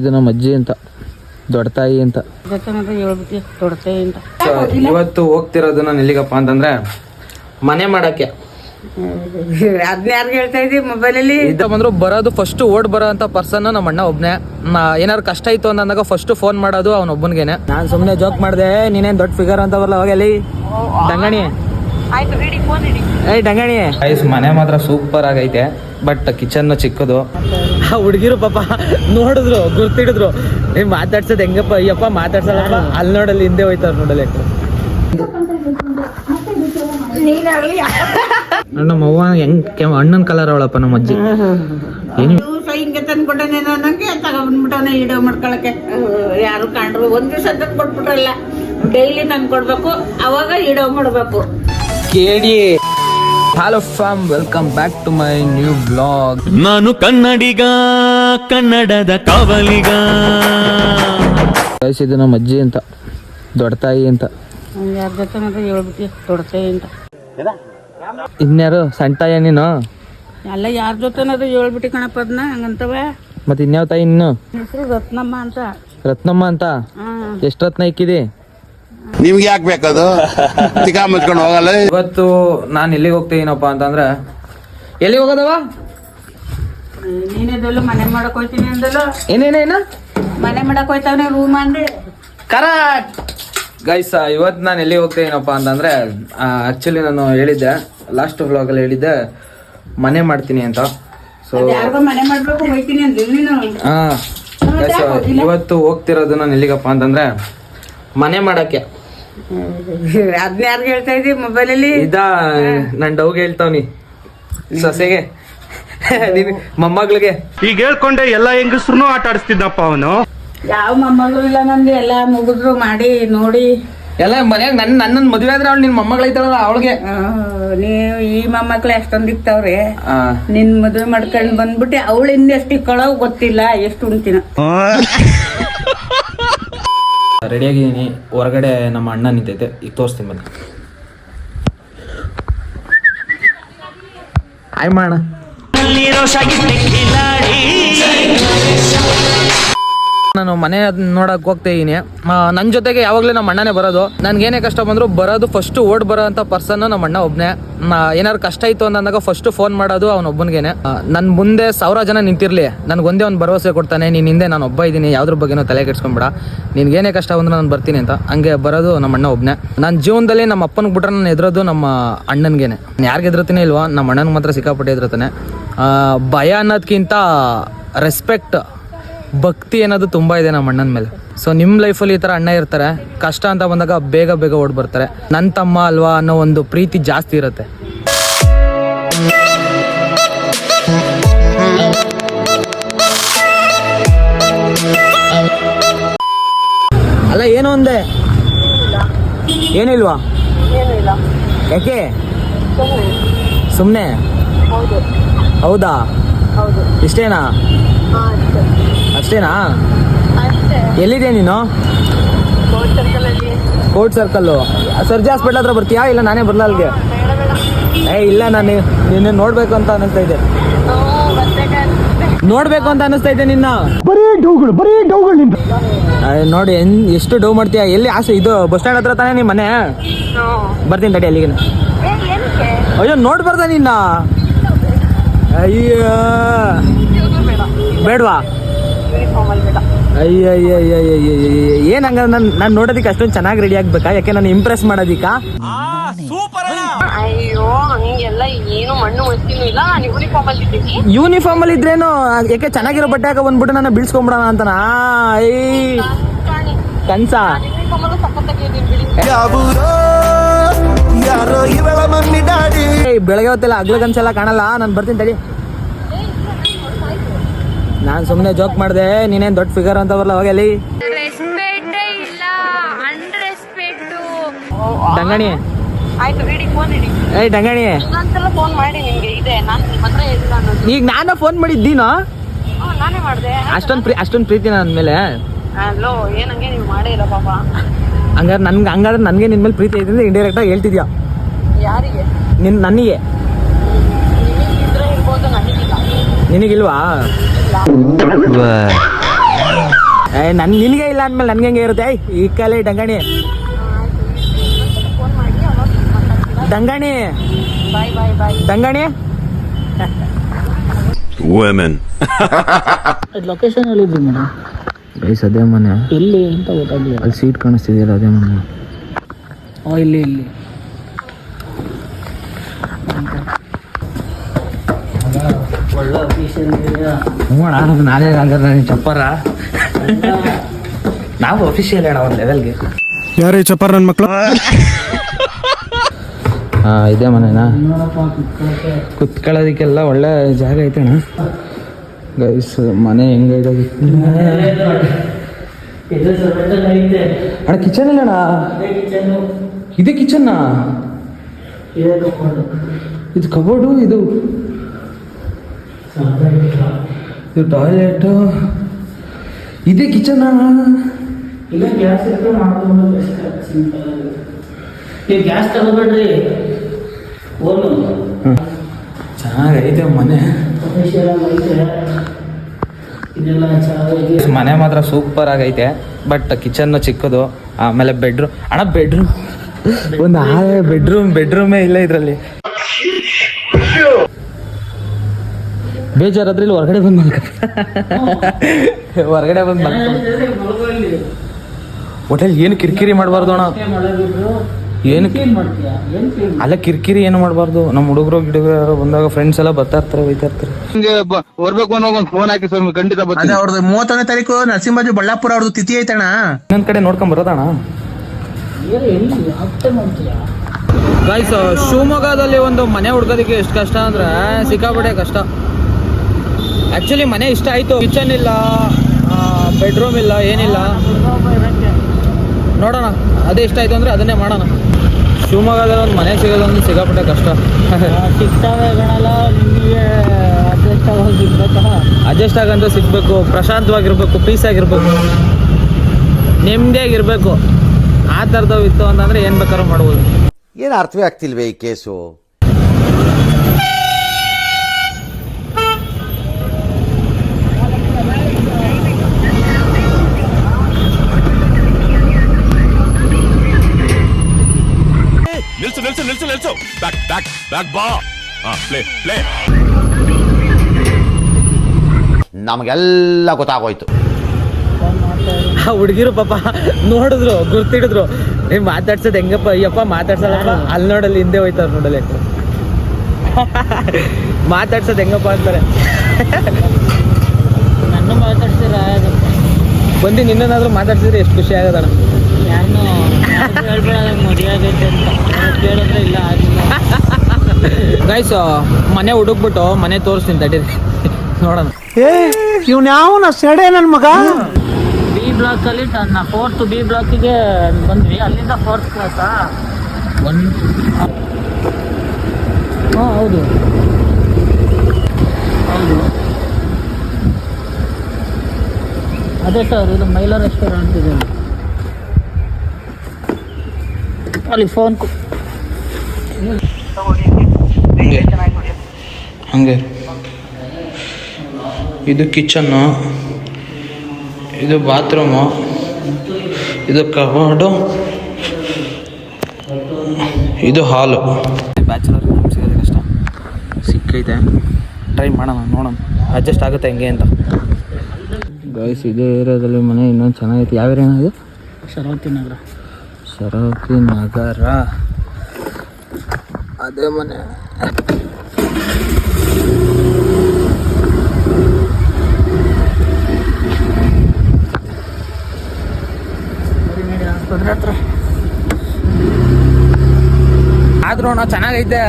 ಇದು ನಮ್ಮ ಅಜ್ಜಿ ಅಂತ ದೊಡ್ಡ ತಾಯಿ ಅಂತ. ಜೊತೆ ಹೇಳ್ಬಿಟ್ಟು ದೊಡ್ಡತೆ ಅಂತ. ಇವತ್ತು ಹೋಗ್ತಿರೋದು ನಾನು ಎಲ್ಲಿಗಪ್ಪ ಅಂತಂದ್ರೆ ಮನೆ ಮಾಡಕ್ಕೆ. ಬಂದ್ರು ಬರೋದು ಫಸ್ಟ್ ಓಡ್ ಬರೋ ಅಂತ ಪರ್ಸನ್ ನಮ್ಮ ಅಣ್ಣ ಒಬ್ನೇ. ಏನಾರು ಕಷ್ಟ ಇತ್ತು ಅಂದಾಗ ಫಸ್ಟ್ ಫೋನ್ ಮಾಡೋದು ಅವನ ಒಬ್ಬನ್ಗೇನೆ. ನಾನು ಸುಮ್ಮನೆ ಜೋಕ್ ಮಾಡಿದೆ ನೀನೇನ್ ದೊಡ್ಡ ಫಿಗರ್ ಅಂತ ಬರಲ್ಲ ಹೋಗಲಿ ಡಂಗಣಿ ಆಯ್ತು ಇಡಿ ಫೋನ್ ಇಡಿ. ಏಯ್ ಡಂಗಣಿ ಐಸ್ ಮನೆ ಮಾತ್ರ ಸೂಪರ್ ಆಗೈತೆ. ಬಟ್ ಕಿಚನ್ ಚಿಕ್ಕದು. ಹುಡುಗಿರು ಪಾಪ ನೋಡಿದ್ರು ಗುರ್ತಿಡಿದ್ರು. ಏ ಮಾತಾಡ್ಸೋದು ಹೆಂಗಪ್ಪ? ಅಯ್ಯಪ್ಪ ಮಾತಾಡ್ಸಲ್ಲ ಅಲ್ಲಿ ನೋಡಲ್ಲಿ ಹಿಂದೆ ಹೋಯ್ತಾರ ನೋಡಲ್ಲಿ ನಮ್ಮ ಅವ್ವ ಹೆಂಗ್ ಕೆಮ್ಮ ಅಣ್ಣನ ಕಲರ್ ಅವಳಪ್ಪ ನಮ್ಮ ಅಜ್ಜಿ. ಏನು ದಿವಸ ಹಿಂಗೆ ತಂದ್ಕೊಟ್ಟನೇನೋ ನಂಗೆ ತಗೊಂಡ್ಬಿಟ್ಟವನೆ ಇಡೋ ಮಾಡ್ಕೊಳಕ್ಕೆ. ಯಾರು ಕಂಡ್ರು ಒಂದ್ ದಿವಸ ತಂದು ಕೊಟ್ಬಿಟ್ರಲ್ಲ ಡೈಲಿ ತಂದು ಕೊಡ್ಬೇಕು ಅವಾಗ ಇಡೋ ಮಾಡ್ಬೇಕು. ಕೇಳಿ hello fam welcome back to my new blog ನಾನು ಕನ್ನಡಿಗ ಕನ್ನಡದ ಕಾವಲಿಗ. ಗೈಸ್ ಇದು ನಮ್ಮ ಅಜ್ಜಿ ಅಂತ ದೊಡ್ಡ ತಾಯಿ ಅಂತ. ಯಾರ ಜೊತೆ ಹೇಳ್ಬಿಟ್ಟು ಅಂತ. ಇನ್ಯಾರು? ಸಣ್ಣ ತಾಯಿ ನೀನು? ಅಲ್ಲ ಯಾರ ಜೊತೆನಾದ್ರು ಹೇಳ್ಬಿಟ್ಟು ಕಣಪ್ಪ ಅದನ್ನ ಹಂಗಂತವ? ಮತ್ತೆ ಇನ್ಯಾವ ತಾಯಿ ಇನ್ನು ಹೆಸರು ರತ್ನಮ್ಮ ಅಂತ. ರತ್ನಮ್ಮ ಅಂತ? ಹಾ. ಎಷ್ಟು ರತ್ನ ಇಕ್ಕಿದಿ? ನಿಮ್ಗೆ ಯಾಕೆ ಬೇಕದು? ತಿಕಾ ಮುಚ್ಕೊಂಡು ಹೋಗಲ್ಲ. ಇವತ್ತು ನಾನು ಎಲ್ಲಿಗೆ ಹೋಗ್ತೀನಪ್ಪ ಅಂತಂದ್ರೆ ಎಲ್ಲಿಗೆ ಹೋಗೋದವ? ನೀನೇದಲ್ಲ ಮನೆ ಮಾಡಕ್ ಹೋಯ್ತೀನಿ ಅಂದಲ್ಲ? ಏನೇನೇನ ಮನೆ ಮಾಡಕ್ ಹೋಯ್ತಾವನೆ ರೂಮ್ ಅಂದೆ. ಕರೆಕ್ಟ್ ಗೈಸ್ ಇವತ್ತು ನಾನು ಎಲ್ಲಿಗೆ ಹೋಗ್ತೇನಪ್ಪ ಅಂತಂದ್ರೆ ಆಕ್ಚುಲಿ ನಾನು ಹೇಳಿದ್ದೆ ಲಾಸ್ಟ್ ವ್ಲಾಗಲ್ಲಿ ಹೇಳಿದ್ದೆ ಮನೆ ಮಾಡ್ತೀನಿ ಅಂತ. ಸೊ ಹಾ ಇವತ್ತು ಹೋಗ್ತಿರೋದು ನಾನು ಎಲ್ಲಿಗಪ್ಪ ಅಂತಂದ್ರೆ ಮನೆ ಮಾಡಕ್ಕೆ. ಅದನ್ನ ಯಾರು ಹೇಳ್ತಾ ಇದ್ದಿ? ಮೊಬೈಲಲ್ಲಿ ಇದ ನನ್ ಡೌಗೆ ಹೇಳ್ತಾವ್ನಿ. ಸೊಸೆಗೆ. ನಿನ್ ಮೊಮ್ಮಗಳಿಗೆ. ಈಗ ಹೇಳ್ಕೊಂಡೆ ಎಲ್ಲಾ ಹೆಂಗಸ್ರು ಆಟ ಆಡಿಸ್ತಿದ್ದಪ್ಪ ಅವನು. ಯಾವ ಮೊಮ್ಮಗಳು ಇಲ್ಲ ನಂದು ಎಲ್ಲ ಮುಗಿದ್ರು ಮಾಡಿ ನೋಡಿ. ಎಲ್ಲ ಮನೆಯಾಗ ನನ್ ನನ್ನ ಮದ್ವೆ ಆದ್ರೆ ಅವ್ಳು ನಿನ್ ಮೊಮ್ಮಗಳೈತಾಳಲ್ಲ ಅವಳಿಗೆ. ನೀವು ಈ ಮೊಮ್ಮಕ್ಳು ಎಷ್ಟೊಂದು ಇಕ್ತಾವ್ರೆ ನಿನ್ ಮದುವೆ ಮಾಡ್ಕೊಂಡು ಬಂದ್ಬಿಟ್ಟು ಅವಳು ಹಿಂದೆ ಎಷ್ಟು ಇಕ್ಕಳೋ ಗೊತ್ತಿಲ್ಲ ಎಷ್ಟು ಉಣ್ತೀನ ರೆಡಿಯಾಗಿದ್ದೀನಿ ಹೊರಗಡೆ ನಮ್ಮ ಅಣ್ಣ ನಿಂತೈತೆ ಈಗ ತೋರಿಸ್ತೀನಿ ಬನ್ನಿ. ಆಯ್ ಮಾಡ ನಾನು ಮನೆ ನೋಡಕ್ ಹೋಗ್ತಾ ಇದೀನಿ. ನನ್ನ ಜೊತೆಗೆ ಯಾವಾಗಲೂ ನಮ್ಮ ಅಣ್ಣನೇ ಬರೋದು. ನನ್ಗೇನೇ ಕಷ್ಟ ಬಂದ್ರು ಬರೋದು ಫಸ್ಟ್ ಓಡ್ ಬರೋ ಅಂತ ಪರ್ಸನ್ ನಮ್ಮ ಅಣ್ಣ ಒಬ್ನೇ. ಏನಾರು ಕಷ್ಟ ಇತ್ತು ಅಂದಾಗ ಫಸ್ಟ್ ಫೋನ್ ಮಾಡೋದು ಅವ್ನ ಒಬ್ಬನ್ಗೇನೆ. ನನ್ನ ಮುಂದೆ ಸಾವಿರ ಜನ ನಿಂತಿರ್ಲಿ. ನನಗೊಂದೇ ಒಂದೇ ಭರವಸೆ ಕೊಡ್ತಾನೆ. ನೀನು ಹಿಂದೆ ನಾನು ಒಬ್ಬ ಇದ್ದೀನಿ ಯಾವ್ದ್ರ ಬಗ್ಗೆನೂ ತಲೆ ಕೆಡ್ಸ್ಕೊಂಬೇಡ ನಿನ್ಗೇನೇ ಕಷ್ಟ ಬಂದ್ರೆ ನಾನು ಬರ್ತೀನಿ ಅಂತ. ಹಂಗೆ ಬರೋದು ನಮ್ಮ ಅಣ್ಣ ಒಬ್ಬನೇ ನನ್ನ ಜೀವನದಲ್ಲಿ ನಮ್ಮ ಅಪ್ಪನಿಗೆ ಬಿಟ್ರೆ ನಾನು ಎದುರೋದು ನಮ್ಮ ಅಣ್ಣನಿಗೇನೆ. ಯಾರಿಗೆ ಎದುರತೀನಿ ಇಲ್ವಾ, ನಮ್ಮ ಅಣ್ಣನಿಗೆ ಮಾತ್ರ ಸಿಕ್ಕಾಪಟ್ಟೆ ಎದುರುತ್ತಾನೆ ಭಯ ಅನ್ನೋದಕ್ಕಿಂತ ರೆಸ್ಪೆಕ್ಟ್ ಭಕ್ತಿ ಅನ್ನೋದು ತುಂಬ ಇದೆ ನಮ್ಮ ಅಣ್ಣನ ಮೇಲೆ. ಸೊ ನಿಮ್ಮ ಲೈಫಲ್ಲಿ ಈ ಥರ ಅಣ್ಣ ಇರ್ತಾರೆ ಕಷ್ಟ ಅಂತ ಬಂದಾಗ ಬೇಗ ಬೇಗ ಓಡ್ ಬರ್ತಾರೆ. ನನ್ನ ತಮ್ಮ ಅಲ್ವಾ ಅನ್ನೋ ಒಂದು ಪ್ರೀತಿ ಜಾಸ್ತಿ ಇರುತ್ತೆ. ಅಲ್ಲ ಏನು ಒಂದೆ? ಏನಿಲ್ವಾ? ಯಾಕೆ? ಸುಮ್ಮನೆ ಹೌದಾ? ಇಷ್ಟೇನಾ? ಅಷ್ಟೇನಾ? ಎಲ್ಲಿದೆ ನೀನು? Court circle. ಸರ್ಜಿ ಹಾಸ್ಪಿಟ್ಲ್ ಹತ್ರ ಬರ್ತೀಯಾ? ಇಲ್ಲ ನಾನೇ ಬರಲ್ಲ ಅಲ್ಲಿಗೆ ಏ ಇಲ್ಲ ನಾನು ನಿನ್ನ ನೋಡ್ಬೇಕು ಅಂತ ಅನಿಸ್ತಾ ಇದೆ. ನೋಡ್ಬೇಕು ಅಂತ ಅನಿಸ್ತಾ ಇದೆ ನಿನ್ನ. ಅಯ್ಯ, ನೋಡಿ ಎನ್ ಎಷ್ಟು ಡೌ ಮಾಡ್ತೀಯಾ? ಎಲ್ಲಿ ಆಸೆ ಇದು ಬಸ್ ಸ್ಟ್ಯಾಂಡ್ ಹತ್ರ ತಾನೇ ನಿಮ್ಮ ಮನೆ ಬರ್ತೀನಿ ತಡಿ ಅಲ್ಲಿಗೆ. ಅಯ್ಯೋ ನೋಡ್ಬಾರ್ದ ನಿನ್ನ. ಅಯ್ಯೋ. ಬೇಡವಾ? ಅಯ್ಯ ಅಯ್ಯ ಅಯ್ಯ ಅಯ್ಯ ಅಯ್ಯ ಅಯ್ಯ. ಏನ್ ಹಂಗ ನಾನು ನಾನು ನೋಡೋದಕ್ಕೆ ಅಷ್ಟೊಂದು ಚೆನ್ನಾಗಿ ರೆಡಿ ಆಗ್ಬೇಕಾ? ಯಾಕೆ ನಾನು ಇಂಪ್ರೆಸ್ ಮಾಡೋದಿಕ್ಕ ಅಯ್ಯೋ ಹಂಗೆಲ್ಲ ಏನು ಮಣ್ಣು ಮಸ್ತಿನೂ ಇಲ್ಲ. ನಾನು ಯೂನಿಫಾರ್ಮ್ ಅಲ್ಲಿ ಇದ್ದೀನಿ. ಯೂನಿಫಾರ್ಮ್ ಅಲ್ಲಿ ಇದ್ರೇನು ಯಾಕೆ ಚೆನ್ನಾಗಿರೋ ಬಟ್ಟೆ ಹಾಕ ಬಂದ್ಬಿಟ್ಟು ನಾನು ಬೀಳ್ಸ್ಕೊಂಬಿಡೋಣ ಅಂತನ? ಕನ್ಸಾ? ಕನ್ಸ ಬೆಳಗ್ಗೆ ಹೊತ್ತೆಲ್ಲ ಹಗ್ಲ ಕನ್ಸೆಲ್ಲ ಕಾಣಲ್ಲ? ನಾನು ಬರ್ತೀನಿ ತಡಿ. ನಾನು ಸುಮ್ಮನೆ ಜೋಕ್ ಮಾಡಿದೆ. ನೀನೇನ್ ದೊಡ್ಡ ಫಿಗರ್ ಅಂತ ಬರಲ್ಲ ಹೋಗಲಿ ಇಲ್ಲ. ಡಂಗಣಿ ಏಯ್ ಡಂಗಣಿ ಇಲ್ಲ ಈಗ ನಾನು ಫೋನ್ ಮಾಡಿದ್ದೀನೋ ಅಷ್ಟೊಂದ್ ಅಷ್ಟೊಂದ್ ಪ್ರೀತಿ ನನ್ನ ಮೇಲೆ. ಹಂಗಾರೆ ನನ್ಗೆ ಹಂಗಾದ್ರೆ ನನಗೆ ನಿನ್ನ ಮೇಲೆ ಪ್ರೀತಿ ಐತೆ ಅಂತ ಇಂಡೈರೆಕ್ಟಾಗಿ ಹೇಳ್ತಿದ್ಯಾ? ಯಾರಿಗೆ? ನಿನ್ ನನಗೆ ನಿನಗಿಲ್ವಾ? ಏ ನನ್ ನಿನಗೆ ಇಲ್ಲ ಅಂದ್ಮೇಲೆ ನನ್ಗೆ ಹೆಂಗೆ ಇರುತ್ತೆ? ಏಯ್, ಈ ಕಾಲೇ ಡಂಗಣಿ. ಡಂಗಣಿ. women. ಲೊಕೇಶನ್ ಹೇಳಿದ್ರಿ ಮೇಡಮ್. ಗೈಸ್ ಅದೇ ಮನೆ. ಎಲ್ಲಿ ಅಂತ ಗೊತ್ತಾಗ್ಲಿಲ್ಲ. ಅಲ್ಲಿ ಸೀಟ್ ಕಾಣಿಸ್ತಿದೆಯಲ್ಲ ಅದೇ ಮನೆ. ಓ ಇಲ್ಲಿ ಇಲ್ಲಿ. ಒಳ್ಳೆ ಅಫೀಷಿಯಲ್ ನೋಡ ನಾನೇ ಅಂದ್ರೆ ನನಗೆ ಚಪ್ಪರ. ನಾವು ಅಫಿಷಿಯಲ್ ಹೇಳ ಒಂದು ಲೆವೆಲ್ಗೆ ಯಾರೇ ಚಪ್ಪರ್ ನನ್ನ ಮಕ್ಕಳು ಹಾ ಇದೇ ಮನೆನಾ? ಕುತ್ಕೊಳ್ಳೋದಕ್ಕೆಲ್ಲ ಒಳ್ಳೆ ಜಾಗ ಐತೆ ಅಣ್ಣ ಗೈಸ್ ಮನೆ ಹೆಂಗೈತೆ ಅಣ್ಣ ಕಿಚನ್ ಇಲ್ಲ ಅಣ್ಣ ಇದೇ ಕಿಚನ್ ಇದೇ ಕಬೋರ್ಡು ಇದು? ಇದು ಟಾಯ್ಲೆಟು ಇದೇ ಕಿಚನ್ ಇಲ್ಲ ಗ್ಯಾಸ್ ಇಟ್ಟು ಮಾಡ್ಕೊಂಡು ನೀವು ಗ್ಯಾಸ್ ತಗೋಬೇಡ್ರಿ ಓನು ಚೆನ್ನಾಗೈತೆ ಮನೆ ಮನೆ ಮಾತ್ರ ಸೂಪರ್ ಆಗೈತೆ ಬಟ್ ಕಿಚನ್ ಚಿಕ್ಕದು ಆಮೇಲೆ ಬೆಡ್ರೂಮ್ ಅಣ್ಣ ಬೆಡ್ರೂಮ್ ಒಂದು ಆ ಬೆಡ್ರೂಮ್ ಬೆಡ್ರೂಮೇ ಇಲ್ಲ ಇದರಲ್ಲಿ. ಬೇಜಾರಾದ್ರೆ ಇಲ್ಲಿ ಹೊರಗಡೆ ಬಂದು ಮಲ್ಕ. ಹೊರಗಡೆ ಬಂದು ಮಲ್ಕ. ಹೋಟೆಲ್ ಏನು ಕಿರಿಕಿರಿ ಮಾಡಬಾರ್ದು ಅಣ್ಣ. ಮಳೆ ಬಿದ್ರು ಏನು ಫೀಲ್ ಮಾಡ್ತೀಯಾ ಅಲ್ಲ ಕಿರಿಕಿರಿ ಏನು ಮಾಡಬಾರ್ದು? ನಮ್ಮ ಹುಡುಗರು ಗಿಡುಗರು ಯಾರೋ ಬಂದಾಗ ಫ್ರೆಂಡ್ಸ್ ಎಲ್ಲ ಬರ್ತಾ ಇರ್ತಾರೆ ಹೋಯ್ತಾ ಇರ್ತಾರೆ. ಬರ್ಬೇಕು ಅನ್ನೋ ಒಂದು ಫೋನ್ ಹಾಕಿ ಸರ್ ಖಂಡಿತ ಅದೇ ಅವ್ರದ್ದು ಮೂವತ್ತನೇ ತಾರೀಕು ನರಸಿಂಹರಾಜು ಬಳ್ಳಾಪುರ ಅವ್ರದ್ದು ತಿಥಿ ಐತಣ್ಣ ಇನ್ನೊಂದು ಕಡೆ ನೋಡ್ಕೊಂಡ್ ಬರೋದಣ್ಣ. ಮಾಡ್ತೀಯಾ ಗೈಸ್ ಶಿವಮೊಗ್ಗದಲ್ಲಿ ಒಂದು ಮನೆ ಹುಡ್ಕೋದಕ್ಕೆ ಎಷ್ಟು ಕಷ್ಟ ಅಂದ್ರೆ ಸಿಕ್ಕಾಪಟ್ಟೆ ಕಷ್ಟ. ಆ್ಯಕ್ಚುಲಿ ಮನೆ ಇಷ್ಟ ಆಯ್ತು. ಕಿಚನ್ ಇಲ್ಲ ಬೆಡ್ರೂಮ್ ಇಲ್ಲ ಏನಿಲ್ಲ. ನೋಡೋಣ ಅದೇ ಇಷ್ಟ ಆಯ್ತು ಅಂದ್ರೆ ಅದನ್ನೇ ಮಾಡೋಣ. ಶಿವಮೊಗ್ಗದಲ್ಲಿ ಒಂದು ಮನೆ ಸಿಗೋದೊಂದು ಸಿಗಾಪಟ್ಟೆ ಕಷ್ಟ. ಸಿಗ್ತಾವೆ ಗಣಲ್ಲ ನಿಮಗೆ ಅಡ್ಜಸ್ಟ್ ಆಗೋದು ಸಿಗ್ಬೇಕಾ ಅಡ್ಜಸ್ಟ್ ಆಗಂತ ಸಿಗ್ಬೇಕು ಪ್ರಶಾಂತವಾಗಿರ್ಬೇಕು ಪೀಸ್ ಆಗಿರ್ಬೇಕು. ನೆಮ್ಮದಿಯಾಗಿರ್ಬೇಕು ಆ ಥರದವು ಇತ್ತು ಅಂತಂದ್ರೆ ಏನು ಬೇಕಾದ್ರೂ ಮಾಡ್ಬೋದು. ಏನು ಅರ್ಥವೇ ಆಗ್ತಿಲ್ವೇ ಈ ಕೇಸು? ನಿಲ್ಸು ನಿಲ್ಸು. ಬ್ಯಾಕ್ ಬ್ಯಾಕ್ ಬ್ಯಾಕ್ ಬಾ ಹಾ ಪ್ಲೇ ಪ್ಲೇ ನಮಗೆಲ್ಲ ಗೊತ್ತಾಗೋಯ್ತು. ಆ ಹುಡುಗಿರು ಪಾಪ ನೋಡಿದ್ರು ಗುರ್ತಿಡಿದ್ರು. ನೀವು ಮಾತಾಡ್ಸೋದು ಹೆಂಗಪ್ಪ? ಅಯ್ಯಪ್ಪ ಮಾತಾಡ್ಸಲ್ಲ ಅಲ್ಲಿ ನೋಡಲ್ಲಿ ಹಿಂದೆ ಹೋಯ್ತಾರ ನೋಡಲಿ ಮಾತಾಡ್ಸೋದು ಹೆಂಗಪ್ಪ ಅಂತಾರೆ. ನನ್ನ ಮಾತಾಡ್ಸಿದ್ರ ಬಂದು ನಿನ್ನೇನಾದ್ರೂ ಮಾತಾಡ್ಸಿದ್ರೆ ಎಷ್ಟು ಖುಷಿ ಆಗೋದಣ್ಣ. ಯಾರನ್ನೂ ಹೇಳ್ಬೇಡ ಮದುವೆ ಆಗೈತೆ ಅಂತ. ಕೇಳಿದ್ರೆ ಇಲ್ಲ ಗೈಸ್ ಮನೆ ಹುಡುಕ್ಬಿಟ್ಟು ಮನೆ ತೋರಿಸ್ತೀನಿ ತಡೀರಿ ನೋಡೋಣ. ಇವ್ನ ಯಾವನ ಸೆಡೆ ನನ್ನ ಮಗ? ಬಿ ಬ್ಲಾಕಲ್ಲಿ ನನ್ನ ಫೋರ್ತ್ ಬಿ ಬ್ಲಾಕಿಗೆ ಬಂದ್ವಿ. ಅಲ್ಲಿಂದ ಫೋರ್ತ್ ಕ್ಲಾಸಾ ಒನ್ ಹಾಂ ಹೌದು. ಹೌದು. ಅದೇ ಸರ್ ಇದು ಮೈಲಾ ರೆಸ್ಟೋರೆಂಟ್ ಇದೆ. ಅಲ್ಲಿ ಫೋನ್ ಹಂಗೆ. ಹಂಗೆ. ಇದು ಕಿಚನ್ನು. ಇದು ಬಾತ್ರೂಮು. ಇದು ಕಬೋರ್ಡು. ಇದು ಹಾಲು. ಬ್ಯಾಚುಲರ್ ಸಿಗೋದು ಕಷ್ಟ ಸಿಕ್ಕೈತೆ. ಟ್ರೈ ಮಾಡೋಣ ನೋಡೋಣ. ಅಡ್ಜಸ್ಟ್ ಆಗುತ್ತೆ ಹಂಗೆ ಅಂತ. ಗೈಸ್ ಇದೇ ಏರಿಯಾದಲ್ಲಿ ಮನೆ ಇನ್ನೊಂದು ಚೆನ್ನಾಗೈತೆ. ಯಾವ ಏರಿಯಾ ಇದು? ಶರಾವತಿ ನಗರ. ಶರಾವತಿ ನಗರ. ಅದೇ ಮನೆ. ಹತ್ರ ಆದ್ರೂ ನಾವು ಚೆನ್ನಾಗೈತೆ.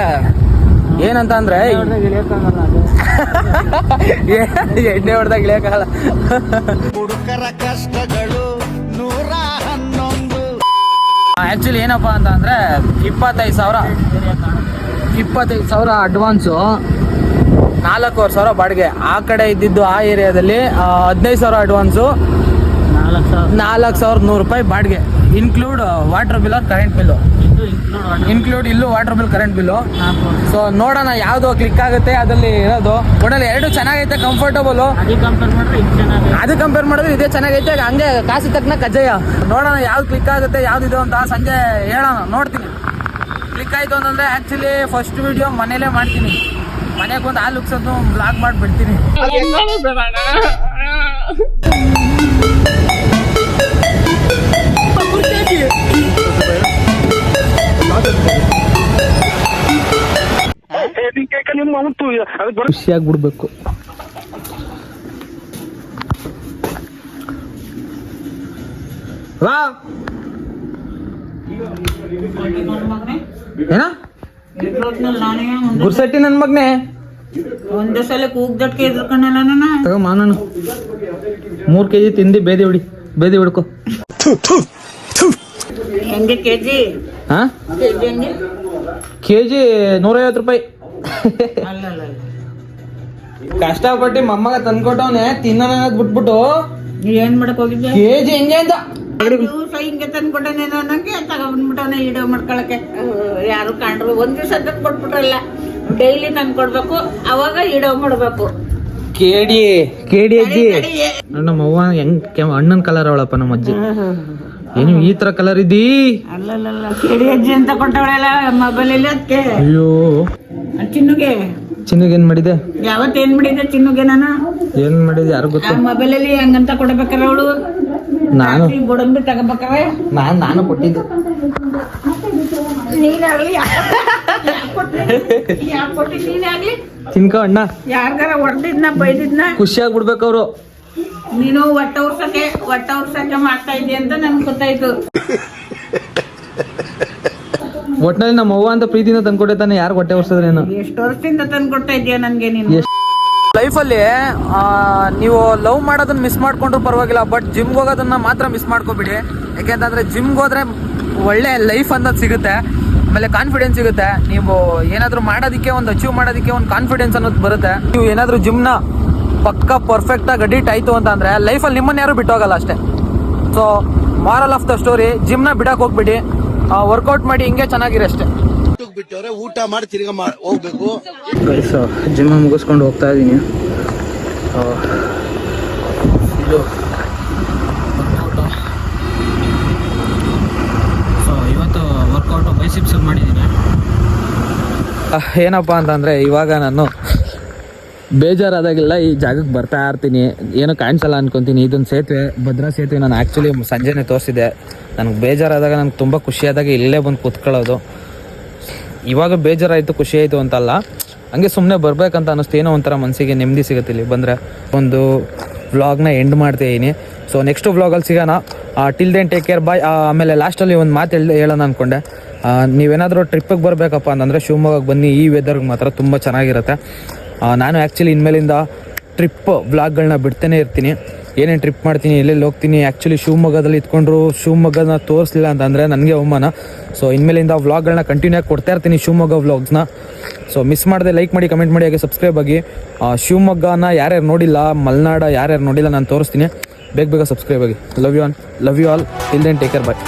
ಏನಂತ ಅಂದ್ರೆ ಇಳಿಯೋಕ್ಕಾಗಲ್ಲ ಎಣ್ಣೆ ಹೊಡೆದಾಗ ಇಳಿಯಕ್ಕಾಗಲ್ಲ. ಆಕ್ಚುಲಿ ಏನಪ್ಪಾ ಅಂತ ಅಂದ್ರೆ ಇಪ್ಪತ್ತೈದು ಸಾವಿರ. ಇಪ್ಪತ್ತೈದು ಸಾವಿರ ಅಡ್ವಾನ್ಸು. ನಾಲ್ಕೂವರೆ ಸಾವಿರ ಬಾಡಿಗೆ. ಆ ಕಡೆ ಇದ್ದಿದ್ದು ಆ ಏರಿಯಾದಲ್ಲಿ ಹದಿನೈದು ಸಾವಿರ ಅಡ್ವಾನ್ಸು. ನಾಲ್ಕು ಸಾವಿರ. ನಾಲ್ಕು ಸಾವಿರದ ನೂರು ರೂಪಾಯಿ ಬಾಡಿಗೆ. Include water bill current bill include ಇಲ್ಲೂ water bill current bill so ನೋಡೋಣ ಯಾವುದು ಕ್ಲಿಕ್ ಆಗುತ್ತೆ ಅದರಲ್ಲಿ ಇರೋದು. ಒಟ್ಟಲ್ಲಿ ಎರಡು ಚೆನ್ನಾಗೈತೆ ಕಂಫರ್ಟಬಲ್ ಅದು ಕಂಪೇರ್ ಮಾಡಿದ್ರೆ ಇದೇ ಚೆನ್ನಾಗೈತೆ. ಹಂಗೆ ಕಾಸಿ ತಕ್ಕನ ಕಜ್ಜಯ್ಯ ನೋಡೋಣ ಯಾವ್ದು ಕ್ಲಿಕ್ ಆಗುತ್ತೆ ಯಾವ್ದು ಇದು ಅಂತ ಸಂಜೆ ಹೇಳೋಣ ನೋಡ್ತೀನಿ. ಕ್ಲಿಕ್ ಆಯ್ತು ಅಂತಂದ್ರೆ ಆಕ್ಚುಲಿ ಫಸ್ಟ್ ವಿಡಿಯೋ ಮನೇಲೇ ಮಾಡ್ತೀನಿ. ಮನೆಗೆ ಆ ಲುಕ್ಸ್ ಅದು ಬ್ಲಾಗ್ ಮಾಡಿಬಿಡ್ತೀನಿ. ಖುಷಿಯಾಗಿ ಬಿಡ್ಬೇಕು. ವಾ ಏನ? ನಾನೇ ಗುರ್ಸಟ್ಟಿ ನನ್ನ ಮಗ್ನೆ? ಒಂದೇ ಸಲ ಕೂಗ್ದಟ್ಕೆ ಎದ್ರಕಣ್ಣಲ್ಲ ನಾನು. ತಗೋ ಮಾನನು ಮೂರು ಕೆಜಿ ತಿಂದು ಬೇದಿ ಬಿಡಿ ಬೇದಿ ಬಿಡ್ಕೊ ಹೆಂಗೆ ಕೆಜಿ? ಹಾ ಕೆಜಿ ಹೆಂಗೆ? ಕೆ ಜಿ ನೂರೈವತ್ತು ರೂಪಾಯಿ. ಅಲ್ಲ ಅಲ್ಲ ಅಲ್ಲ. ಕಷ್ಟಪಟ್ಟು ಮಮ್ಮಗ ತಂದ್ಕೊಟ್ಟವನೆ ತಿನ್ನೋಣ ಅನ್ನೋದ್ ಬಿಟ್ಬಿಟ್ಟು ನೀ ಏನ್ ಮಾಡಕ್ ಹೋಗಿದ್ದೆ ಕೆಜಿ ಹೆಂಗೆ ಅಂತ. ದಿವಸ ಹಿಂಗೆ ತಂದ್ಕೊಟ್ಟನೇನೋ ನಂಗೆ ತಗೊಂಡ್ಬಿಟ್ಟವನೆ ಇಡೋ ಮಾಡ್ಕೊಳಕ್ಕೆ. ಯಾರು ಕಾಣ್ರು. ಒಂದ್ ದಿವಸ ತಂದು ಕೊಟ್ಬಿಟ್ರಲ್ಲ. ಡೈಲಿ ನಂಗೆ ಕೊಡ್ಬೇಕು. ಅವಾಗ ಇಡೋ ಮಾಡ್ಬೇಕು. ಕೇಡಿ ಕೇಡಿ ಅಜ್ಜಿ. ನಮ್ಮ ಅವ್ವ ಹೆಂಗ್ ಅಣ್ಣನ್ ಕಲರ್ ಅವಳಪ್ಪ ನಮ್ಮ ಅಜ್ಜಿ. ಏನು ಈ ತರ ಕಲರ್ ಇದ್ದೀ ಅಲ್ಲಲ್ಲ ಕೇಡಿ ಅಜ್ಜಿ ಅಂತ ಕೊಟ್ಟವಳೆಲ್ಲ ಮೊಬೈಲ್ ಇಲ್ಲ ಅದಕ್ಕೆ ಅಯ್ಯೋ. ಚಿನ್ನುಗೆ. ಚಿನ್ನುಗೆ ಏನ್ ಮಾಡಿದೆ? ಯಾವತ್ತೇನ್ ಮಾಡಿದೆ ಚಿನ್ನುಗೆ ನಾನು? ಏನ್ ಮಾಡಿದೆ ಯಾರು ಗೊತ್ತು? ಮೊಬೈಲ್ ಅಲ್ಲಿ ಹಂಗಂತ ಕೊಡ್ಬೇಕಾರ ಅವಳು? ನಾನು ಗೋಡಂಬಿ ತಗೋಬೇಕಾರೆ ನಾನು ನಾನು ಕೊಟ್ಟಿದ್ದು. ನೀನಾಗ್ಲಿ ಯಾಕೆ ಕೊಟ್ಟಿ ನೀನಾಗ್ಲಿ ತಿನ್ಕೋ ಅಣ್ಣ. ಯಾರ್ಗಾರ ಹೊಡೆದಿದ್ನ ಬೈದಿದ್ನ? ಖುಷಿಯಾಗಿ ಬಿಡ್ಬೇಕು ಅವ್ರು. ನೀನು ಒಟ್ಟ ಉರ್ಸಕ್ಕೆ ಒಟ್ಟ ಉರ್ಸಕ್ಕೆ ಮಾಡ್ತಾ ಇದ್ದೆ ಅಂತ ನನ್ಗೆ ಗೊತ್ತಾಯ್ತು. ಒಟ್ನಲ್ಲಿ ನಮ್ಮ ಅವ್ವ ಅಂತ ಪ್ರೀತಿಯಿಂದ ತಂದ್ಕೊಟ್ಟೆ ತಾನೆ. ಯಾರು ಹೊಟ್ಟೆ ವರ್ಷದ್ರೇನು ಎಷ್ಟು ವರ್ಷದಿಂದ ತಂದ್ಕೊಡ್ತಾ ಇದೀಯ ನನ್ಗೆ ನೀನು? ಲೈಫಲ್ಲಿ ನೀವು ಲವ್ ಮಾಡೋದನ್ನ ಮಿಸ್ ಮಾಡ್ಕೊಂಡ್ರು ಪರವಾಗಿಲ್ಲ ಬಟ್ ಜಿಮ್ಗೆ ಹೋಗೋದನ್ನ ಮಾತ್ರ ಮಿಸ್ ಮಾಡ್ಕೋಬಿಡಿ. ಯಾಕೆಂತಂದ್ರೆ ಜಿಮ್ಗೆ ಹೋದ್ರೆ ಒಳ್ಳೆ ಲೈಫ್ ಅನ್ನೋದು ಸಿಗುತ್ತೆ, ಆಮೇಲೆ ಕಾನ್ಫಿಡೆನ್ಸ್ ಸಿಗುತ್ತೆ. ನೀವು ಏನಾದರೂ ಮಾಡೋದಕ್ಕೆ ಒಂದು ಅಚೀವ್ ಮಾಡೋದಕ್ಕೆ ಒಂದು ಕಾನ್ಫಿಡೆನ್ಸ್ ಅನ್ನೋದು ಬರುತ್ತೆ. ನೀವು ಏನಾದರೂ ಜಿಮ್ನ ಪಕ್ಕ ಪರ್ಫೆಕ್ಟಾಗಿ ಅಡಿಟ್ ಆಯಿತು ಅಂತ ಅಂದರೆ ಲೈಫಲ್ಲಿ ನಿಮ್ಮನ್ನ ಯಾರು ಬಿಟ್ಟೋಗಲ್ಲ ಅಷ್ಟೇ. So moral of the story ಜಿಮ್ನ ಬಿಡೋಕೆ ಹೋಗ್ಬಿಡಿ ವರ್ಕೌಟ್ ಮಾಡಿ ಹಿಂಗೆ ಚೆನ್ನಾಗಿರಿ ಅಷ್ಟೇ. ಬಿಟ್ಟವ್ರೆ ಊಟ ಮಾಡಿ ತಿರ್ಗ ಮಾಡಿ ಹೋಗ್ಬೇಕು. ಸೊ ಜಿಮ್ ಮುಗಿಸ್ಕೊಂಡು ಹೋಗ್ತಾ ಇದ್ದೀನಿ ಇದು. ಇವತ್ತು ವರ್ಕೌಟು ಬೈಸಿಪ್ಸ್ ಮಾಡಿದ್ದೀನಿ. ಏನಪ್ಪ ಅಂತಂದರೆ ಇವಾಗ ನಾನು ಬೇಜಾರಾದಾಗೆಲ್ಲ ಈ ಜಾಗಕ್ಕೆ ಬರ್ತಾ ಇರ್ತೀನಿ. ಏನು ಕಾಣಿಸಲ್ಲ ಅನ್ಕೊಂತೀನಿ. ಇದೊಂದು ಸೇತುವೆ ಭದ್ರಾ ಸೇತುವೆ ನಾನು ಆ್ಯಕ್ಚುಲಿ ಸಂಜೆನೇ ತೋರಿಸಿದೆ ನನಗೆ ಬೇಜಾರಾದಾಗ ನನಗೆ ತುಂಬ ಖುಷಿಯಾದಾಗ ಇಲ್ಲೇ ಬಂದು ಕೂತ್ಕೊಳ್ಳೋದು. ಇವಾಗ ಬೇಜಾರಾಯಿತು ಖುಷಿ ಆಯಿತು ಅಂತಲ್ಲ. ಹಂಗೆ ಸುಮ್ಮನೆ ಬರಬೇಕಂತ ಅನ್ನಿಸ್ತು. ಏನೋ ಒಂಥರ ಮನಸ್ಸಿಗೆ ನೆಮ್ಮದಿ ಸಿಗುತ್ತೆ ಇಲ್ಲಿ. ಬಂದರೆ ಒಂದು ವ್ಲಾಗ್ನ ಎಂಡ್ ಮಾಡ್ತಾ ಇದ್ದೀನಿ ಸೊ ನೆಕ್ಸ್ಟ್ ವ್ಲಾಗಲ್ಲಿ ಸಿಗೋಣ. Till then take care bye ಆಮೇಲೆ ಲಾಸ್ಟಲ್ಲಿ ಒಂದು ಮಾತು ಹೇಳಿ ಹೇಳೋಣ ಅಂದ್ಕೊಂಡೆ ನೀವೇನಾದರೂ ಟ್ರಿಪ್ಪಿಗೆ ಬರಬೇಕಪ್ಪ ಅಂತಂದರೆ ಶಿವಮೊಗ್ಗಕ್ಕೆ ಬನ್ನಿ. ಈ ವೆದರ್ಗೆ ಮಾತ್ರ ತುಂಬ ಚೆನ್ನಾಗಿರುತ್ತೆ. ನಾನು ಆ್ಯಕ್ಚುಲಿ ಇನ್ಮೇಲಿಂದ ಟ್ರಿಪ್ ವ್ಲಾಗ್ಗಳನ್ನ ಬಿಡ್ತಾನೆ ಇರ್ತೀನಿ. ಏನೇನು ಟ್ರಿಪ್ ಮಾಡ್ತೀನಿ, ಎಲ್ಲೆಲ್ಲಿ ಹೋಗ್ತೀನಿ ಆ್ಯಕ್ಚುಲಿ ಶಿವಮೊಗ್ಗದಲ್ಲಿ ಇದ್ಕೊಂಡ್ರು ಶಿವಮೊಗ್ಗನ ತೋರಿಸ್ಲಿಲ್ಲ ಅಂತಂದರೆ ನನಗೆ ಅವಮಾನ. ಸೊ ಇನ್ಮೇಲಿಂದ ವ್ಲಾಗ್ಗಳನ್ನ ಕಂಟಿನ್ಯೂ ಆಗಿ ಕೊಡ್ತಾ ಇರ್ತೀನಿ ಶಿವಮೊಗ್ಗ ವ್ಲಾಗ್ಸ್ನ ಸೊ ಮಿಸ್ ಮಾಡದೆ ಲೈಕ್ ಮಾಡಿ ಕಮೆಂಟ್ ಮಾಡಿ, ಹಾಗೆ ಸಬ್ಸ್ಕ್ರೈಬ್ ಆಗಿ. ಶಿವಮೊಗ್ಗನ ಯಾರ್ಯಾರು ನೋಡಿಲ್ಲ, ಮಲೆನಾಡ ಯಾರ್ಯಾರು ನೋಡಿಲ್ಲ, ನಾನು ತೋರಿಸ್ತೀನಿ. ಬೇಗ ಬೇಗ ಸಬ್ಸ್ಕ್ರೈಬ್ ಆಗಿ. Love you on love you all till then take care bye